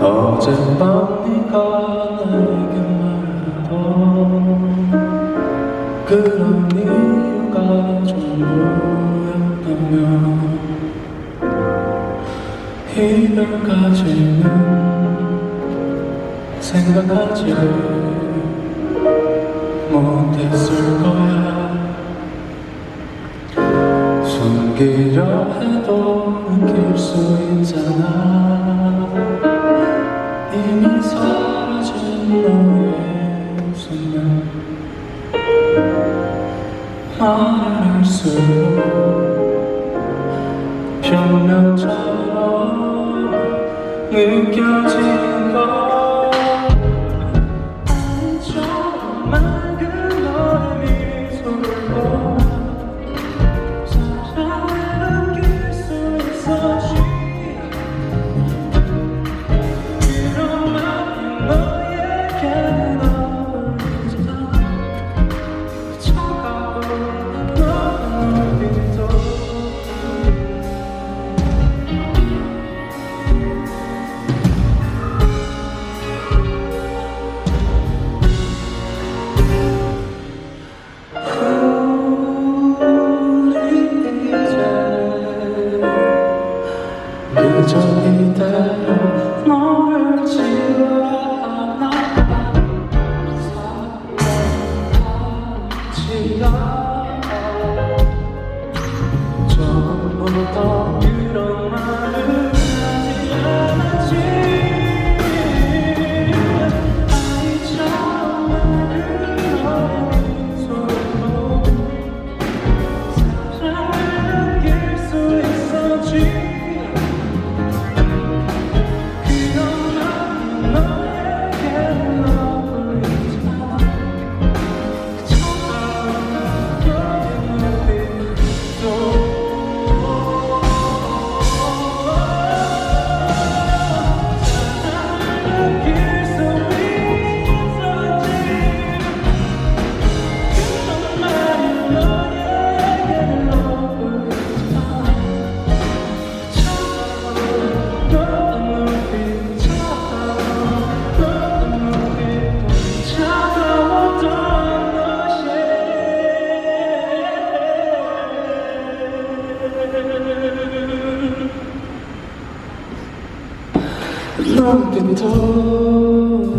어젯밤 네가 나에게 말하던 그런 이유가 전부였다면 이별까지는 생각하지 못했을 거야. 숨기려 해도 느낄 수 있잖아. 이미 사라진 너의 웃음은 말을 할수록 변명처럼 느껴진 것 你 from the top.